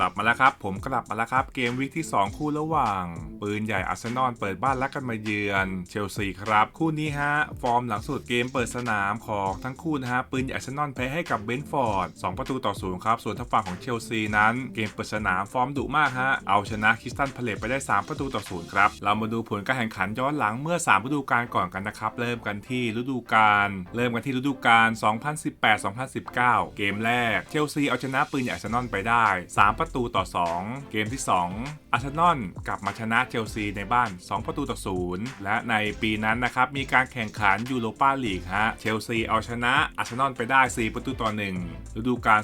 ลับมาแล้วครับ ผมกลับมาแล้วครับ เกมวิกที่ 2 คู่ระหว่าง ปืนใหญ่อาร์เซนอลเปิดบ้านแล้วกันมาเยือนเชลซีครับ คู่นี้ฮะ ฟอร์มหลังสุดเกมเปิดสนามของทั้งคู่นะฮะ ปืนใหญ่อาร์เซนอลแพ้ให้กับเบนฟอร์ด2ประตูต่อศูนย์ครับ ส่วนทางฝั่งของเชลซีนั้น เกมเปิดสนามฟอร์มดุมากฮะ เอาชนะคริสตันพาเลตไปได้ 3 ประตูต่อศูนย์ครับ เรามาดูผลการแข่งขันย้อนหลังเมื่อ3ฤดูกาลก่อนกันนะครับ เริ่มกันที่ฤดูกาล เริ่มกันที่ฤดูกาล 2018-2019 เกมแรก เชลซีเอาชนะปืนใหญ่อาร์เซนอลไปได้ 3 ประประตูต่อ 2 เกมที่ 2 อาร์เซนอลกลับมาชนะเชลซีในบ้าน 2 ประตูต่อ 0 และในปีนั้นนะครับมีการแข่งขันยูโรปาลีกฮะเชลซีเอาชนะอาร์เซนอลไปได้ 4 ประตูต่อ 1 ฤดูกาล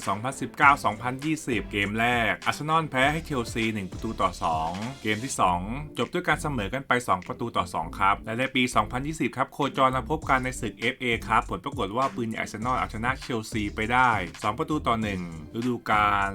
2019-2020 เกมแรกอาร์เซนอลแพ้ให้เชลซี 1 ประตูต่อ 2 เกมที่ 2 จบด้วยการเสมอกันไป 2 ประตูต่อ 2 ครับ และในปี 2020 ครับโคจรมาพบกันในศึก FA ครับผลปรากฏว่าปืนใหญ่อาร์เซนอลเอาชนะเชลซีไปได้ 2 ประตูต่อ 1 ฤดูกาล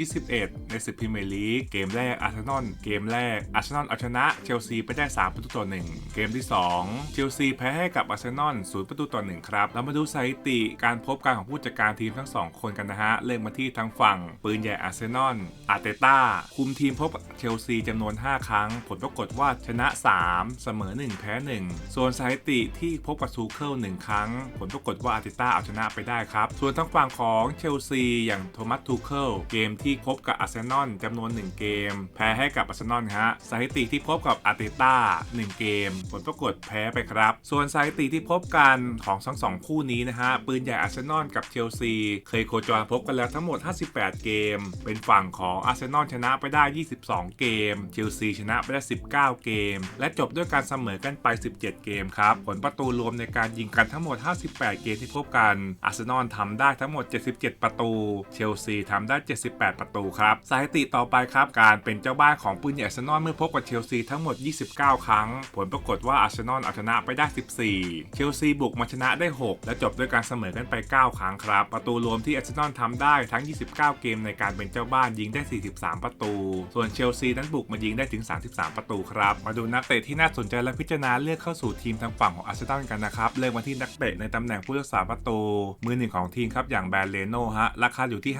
21 ในศึกพรีเมียร์ลีกเกมแรกอาร์เซนอลเกมแรกอาร์เซนอลเอาชนะเชลซีไปได้ 3 ประตูต่อ 1 เกมที่ 2 เชลซีแพ้ให้กับอาร์เซนอล0ประตูต่อ 1 ครับ เรามาดูสถิติการพบกันของผู้จัดการทีมทั้ง 2 คนกันนะฮะ เริ่มมาที่ทางฝั่ง ปืนใหญ่อาร์เซนอลอาร์เตต้าคุมทีมพบเชลซีจำนวน 5 ครั้ง ผลปรากฏว่าชนะ 3 เสมอ 1 แพ้ 1 ส่วนสถิติที่พบกับซูเคิล1ครั้ง ผลปรากฏว่าอาร์เตต้าเอาชนะไปได้ครับ ส่วนทางฝั่งของเชลซีอย่างโทมัสทูเคิลเกมที่พบกับอาร์เซนอลจำนวน 1 เกม แพ้ให้กับอาร์เซนอลฮะสถิติที่พบกับอาร์เตต้า1เกม ผลปรากฏแพ้ไปครับ ส่วนสถิติที่พบกันของทั้งสองคู่นี้นะฮะปืนใหญ่อาร์เซนอลกับเชลซีเคยโคจรพบกันแล้วทั้งหมด 58 เกม เป็นฝั่งของอาร์เซนอลชนะไปได้ 22 เกมเชลซีชนะไปได้ 19 เกม และจบด้วยการเสมอกันไป 17 เกมครับผลประตูรวมในการยิงกันทั้งหมด 58 เกมที่พบกันอาร์เซนอลทำได้ทั้งหมด 77 ประตู เชลซีทำได้ 78ประตูครับสถิติต่อไปครับ การเป็นเจ้าบ้านของปืนใหญ่อาร์เซนอลเมื่อพบกับเชลซีทั้งหมด 29 ครั้ง ผลปรากฏว่าอาร์เซนอลเอาชนะไปได้ 14 เชลซีบุกมาชนะได้ 6 และจบด้วยการเสมอกันไป 9 ครั้งครับ ประตูรวมที่อาร์เซนอลทำได้ทั้ง 29 เกมในการเป็นเจ้าบ้านยิงได้ 43 ประตู ส่วนเชลซีนั้นบุกมายิงได้ถึง 33 ประตูครับ มาดูนักเตะที่น่าสนใจและพิจารณาเลือกเข้าสู่ทีมทางฝั่งของอาร์เซนอลกันนะครับเริ่มมาที่นักเตะในตำแหน่งผู้รักษาประตู มือหนึ่งของทีมครับอย่างแบรนเลโนฮะ ราคาอยู่ที่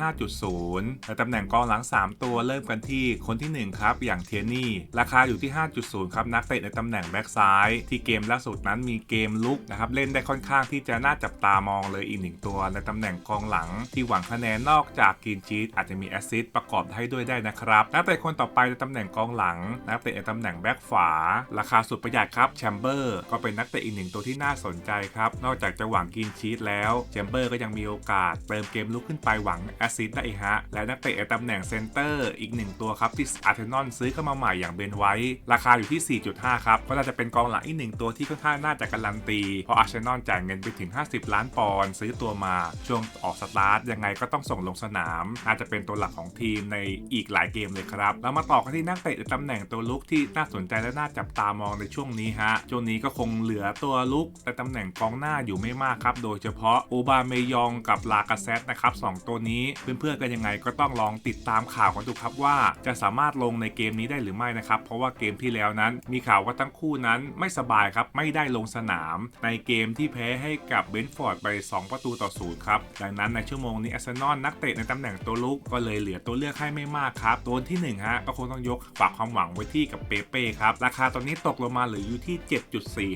5.0ในตำแหน่งกองหลัง 3 ตัวเริ่มกันที่คนที่ 1 ครับ อย่างเทียนี่ ราคาอยู่ที่ 5.0 ครับ นักเตะในตำแหน่งแบ็กซ้าย ที่เกมล่าสุดนั้นมีเกมลุกนะครับ เล่นได้ค่อนข้างที่จะน่าจับตามองเลยอีกหนึ่งตัว ในตำแหน่งกองหลัง ที่หวังคะแนนนอกจากกินชีตอาจจะมีแอสซิสต์ประกอบให้ด้วยได้นะครับนักเตะคนต่อไปในตำแหน่งกองหลัง นักเตะในตำแหน่งแบ็กขวาราคาสุดประหยัดครับแชมเบอร์ก็เป็นนักเตะอีกหนึ่งตัวที่น่าสนใจครับนอกจากจะหวังกินชีตแล้วแชมเบอร์ก็ยังมีโอกาสเติมเกมลุกขึ้นไปหวังแอสซิสต์ได้อีฮะและนักเตะในตำแหน่งเซนเตอร์อีกหนึ่งตัวครับ ที่อาร์เทนอลซื้อเข้ามาใหม่อย่างเบนไว้ ราคาอยู่ที่ 4.5 ครับ ก็น่าจะเป็นกองหลังอีกหนึ่งตัวที่ค่อนข้างน่าจะการันตี เพราะอาร์เซนอลจ่ายเงินไปถึง 50 ล้านปอนด์ซื้อตัวมา ช่วงออกสตาร์ทยังไงก็ต้องส่งลงสนามน่าจะเป็นตัวหลักของทีมในอีกหลายเกมเลยครับแล้วมาต่อกันที่นักเตะตำแหน่งตัวลุกที่น่าสนใจและน่าจับตามองในช่วงนี้ฮะช่วงนี้ก็คงเหลือตัวลุกในตำแหน่งกองหน้าอยู่ไม่มากครับโดยเฉพาะโอบาเมยองกับลากาเซตนะครับสองตัวนี้เพื่อนๆกันยังไงก็ต้องลองติดตามข่าวกันดูครับว่า จะสามารถลงในเกมนี้ได้หรือไม่นะครับ เพราะว่าเกมที่แล้วนั้นมีข่าวว่าทั้งคู่นั้นไม่สบายครับไม่ได้ลงสนาม ในเกมที่แพ้ให้กับเบนฟอร์ดไป 2 ประตูต่อศูนย์ครับดังนั้นในชั่วโมงนี้อาร์เซนอลนักเตะในตำแหน่งตัวลุกก็เลยเหลือตัวเลือกให้ไม่มากครับตัวที่1ฮะก็คงต้องยกฝากความหวังไว้ที่กับเปเป้ครับราคาตอนนี้ตกลงมาเหลืออยู่ที่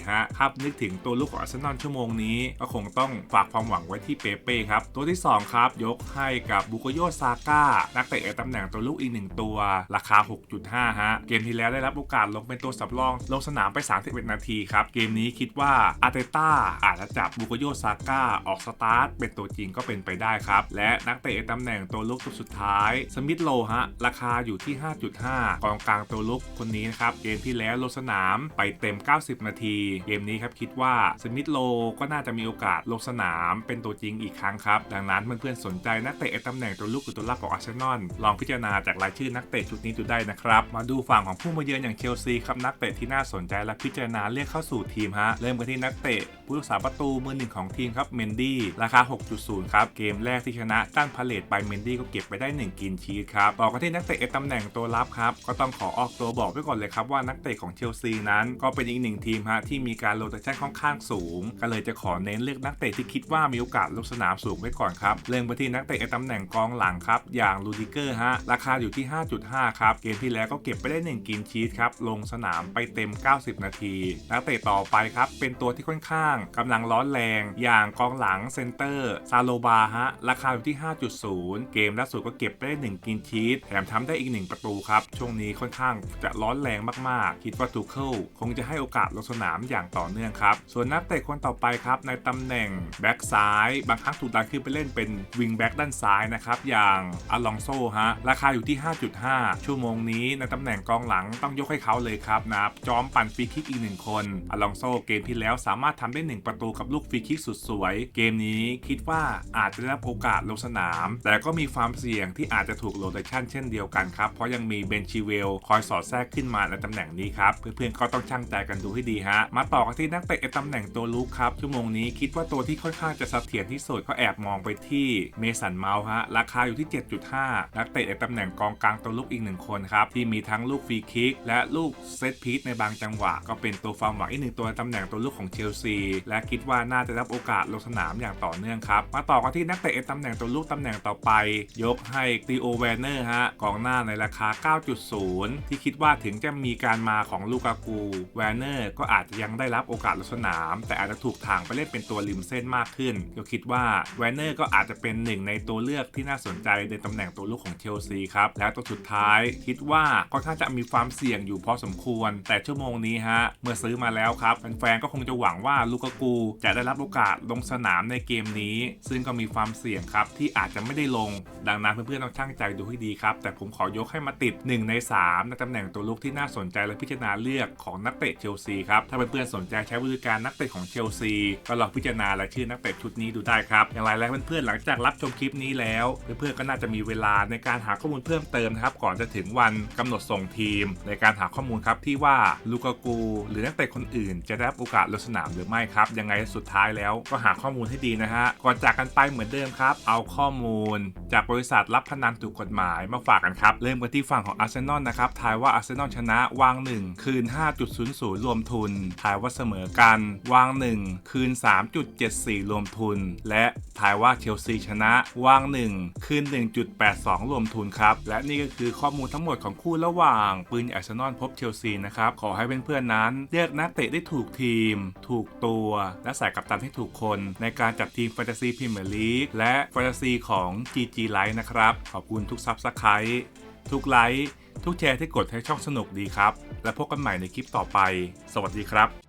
7.4 ฮะครับนึกถึงตัวลุกของอาร์เซนอลชั่วโมงนี้ ก็คงต้องฝากความหวังไว้ที่เปเป้ครับตัวที่ 2 ครับ ยกให้กับบุโกโยซาก้านักเตะในตำแหน่งตัวลุกอีกหนึ่งตัว ราคา 6.5 ฮะ เกมที่แล้วได้รับโอกาสลงเป็นตัวสำรอง ลงสนามไป 31 นาทีครับ เกมนี้คิดว่าอาร์เตต้าอาจจะจับบุโกโยซาก้าออกสตาร์ทเป็นตัวจริงก็เป็นไปได้ครับ และนักเตะในตำแหน่งตัวลุกตัวสุดท้ายสมิธโลฮะราคาอยู่ที่ 5.5 กองกลางตัวลุกคนนี้นะครับเกมที่แล้วลงสนามไปเต็ม 90 นาที เกมนี้ครับคิดว่าสมิธโลก็น่าจะมีโอกาสลงสนามเป็นตัวจริงอีกครั้งครับดังนั้นเพื่อนๆสนใจนักเตะตำแหน่งตัวลุกหรือตัวรับของอาเซนอลลองพิจารณาจากรายชื่อนักเตะชุดนี้ดูได้นะครับ มาดูฝั่งของผู้มาเยือนอย่างเชลซีครับนักเตะที่น่าสนใจและพิจารณาเรียกเข้าสู่ทีมฮะเริ่มกันที่นักเตะผู้รักษาประตูมือหนึ่งของทีมครับเมนดี้ราคา 6.0 ครับ เกมแรกที่ชนะตั้งพาเลตไปเมนดี้ก็เก็บไปได้ 1 กินชีสครับต่อกันที่นักเตะตำแหน่งตัวรับครับก็ต้องขอออกตัวบอกไว้ก่อนเลยครับว่านักเตะของเชลซีนั้นก็เป็นอีกหนึ่งทีมฮะที่มีการโรเตชันค่อนข้างสูง ก็เลยจะขอเน้นเลือกนักเตะที่คิดว่ามีโอกาสลงสนามสูงไว้ก่อนครับเริ่มไปที่นักเตะตำแหน่งกองหลังครับ อย่างอย่างลูดิเกอร์ฮะราคาอยู่ที่ 5.5 ครับ เกมที่แล้วก็เก็บไปได้ 1 กินชีสครับ ลงสนามไปเต็ม 90 นาทีนักเตะต่อไปครับ เป็นตัวที่ค่อนข้างกำลังร้อนแรง อย่างกองหลังเซนเตอร์ซาโลบาฮะราคาอยู่ที่ 5.0 เกมล่าสุดก็เก็บไปได้ 1 กินชีสแถมทำได้อีก 1 ประตูครับ ช่วงนี้ค่อนข้างจะร้อนแรงมากๆ คิดว่าทูเคิลคงจะให้โอกาสลงสนามอย่างต่อเนื่องครับส่วนนักเตะคนต่อไปครับในตำแหน่งแบ็กซ้าย บางครั้งถูกดันขึ้นไปเล่นเป็นวิงแบ็กด้านซ้ายนะครับอย่างอลองโซฮะ ราคาอยู่ที่ 5.5 ชั่วโมงนี้ในตำแหน่งกองหลังต้องยกให้เขาเลยครับนับจอมปั่นฟรีคิกอีกหนึ่งคนอลองโซเกมที่แล้วสามารถทำได้ 1 ประตูกับลูกฟรีคิกสุดสวย เกมนี้คิดว่าอาจจะได้รับโอกาสลงสนาม แต่ก็มีความเสี่ยงที่อาจจะถูกโรเตชันเช่นเดียวกันครับ เพราะยังมีเบนชิเวลคอยสอดแทรกขึ้นมาในตำแหน่งนี้ครับ เพื่อนๆก็ต้องช่างใจกันดูให้ดีฮะ มาต่อกันที่นักเตะในตำแหน่งตัวลุกครับ ชั่วโมงนี้คิดว่าตัวที่ค่อนข้างจะเสถียรที่สุดก็แอบมองไปที่เมสันเมาส์ฮะ ราคาอยู่ที่ 7.5นักเตะในตำแหน่งกองกลางตัวลุกอีกหนึ่งคนครับที่มีทั้งลูกฟรีคิก และลูกเซตพีซในบางจังหวะ ก็เป็นตัวความหวังอีกหนึ่งตัวตำแหน่งตัวลุกของเชลซีและคิดว่าน่าจะรับโอกาสลงสนามอย่างต่อเนื่องครับมาต่อกันที่นักเตะในตำแหน่งตัวลุกตำแหน่งต่อไป ยกให้ตีโอแวนเนอร์ฮะกองหน้าในราคา 9.0 ที่คิดว่าถึงจะมีการมาของลูกากูแวนเนอร์ก็อาจจะยังได้รับโอกาสลงสนาม แต่อาจจะถูกทางไปเล่นเป็นตัวริมเส้นมากขึ้นก็คิดว่าแวนเนอร์ก็อาจจะเป็นหนึ่งในตัวเลือกที่น่าสนใจในตำแหน่งตัวลูกของเชลซีครับ แล้วตัวสุดท้ายคิดว่าก็ถ้างจะมีความเสี่ยงอยู่พอสมควร แต่ชั่วโมงนี้ฮะ เมื่อซื้อมาแล้วครับแฟนๆก็คงจะหวังว่าลูกากูจะได้รับโอกาสลงสนามในเกมนี้ ซึ่งก็มีความเสี่ยงครับที่อาจจะไม่ได้ลง ดังนั้นเพื่อนๆต้องช่างใจดูให้ดีครับ แต่ผมขอยกให้มาติด 1 ใน 3 ในตำแหน่งตัวลุกที่น่าสนใจและพิจารณาเลือกของนักเตะเชลซีครับถ้าเพื่อนๆสนใจใช้บริการนักเตะของเชลซีก็ลองพิจารณารายชื่อนักเตะชุดนี้ดูได้ครับอย่างไรแล้วเพื่อนๆหลังจากรับชมคลิปนี้แล้ว เพื่อนๆก็น่าจะมีเวลาในการหาข้อมูลเพิ่มเติมนะครับก่อนจะถึงวันกำหนดส่งทีม ในการหาข้อมูลครับที่ว่าลูกากู หรือนักเตะคนอื่น จะได้รับโอกาสลงสนามหรือไม่ครับ ยังไงสุดท้ายแล้วก็หาข้อมูลให้ดีนะฮะก่อนจากกันไปเหมือนเดิมครับ เอาข้อมูล จากบริษัทรับพนันถูกกฎหมายมาฝากกันครับเริ่มกันที่ฝั่งของอาร์เซนอลนะครับทายว่าอาร์เซนอลชนะวาง 1 คืน 5.00 รวมทุนทายว่าเสมอกันวาง 1 คืน 3.74 รวมทุน และทายว่าเชลซีชนะวาง 1 คืน1.82 รวมทุนครับ และนี่ก็คือข้อมูลทั้งหมดของคู่ระหว่าง ปืนอาร์เซนอลพบเชลซีนะครับ ขอให้เพื่อนๆนั้น เลือกนักเตะได้ถูกทีม ถูกตัว และใส่กัปตันให้ถูกคน ในการจัดทีมแฟนตาซีพรีเมียร์ลีกและแฟนตาซีของ GG Live นะครับ ขอบคุณทุกซับสไครต์ทุกไลค์ทุกแชร์ที่กดให้ช่องสนุกดีครับ และพบกันใหม่ในคลิปต่อไป สวัสดีครับ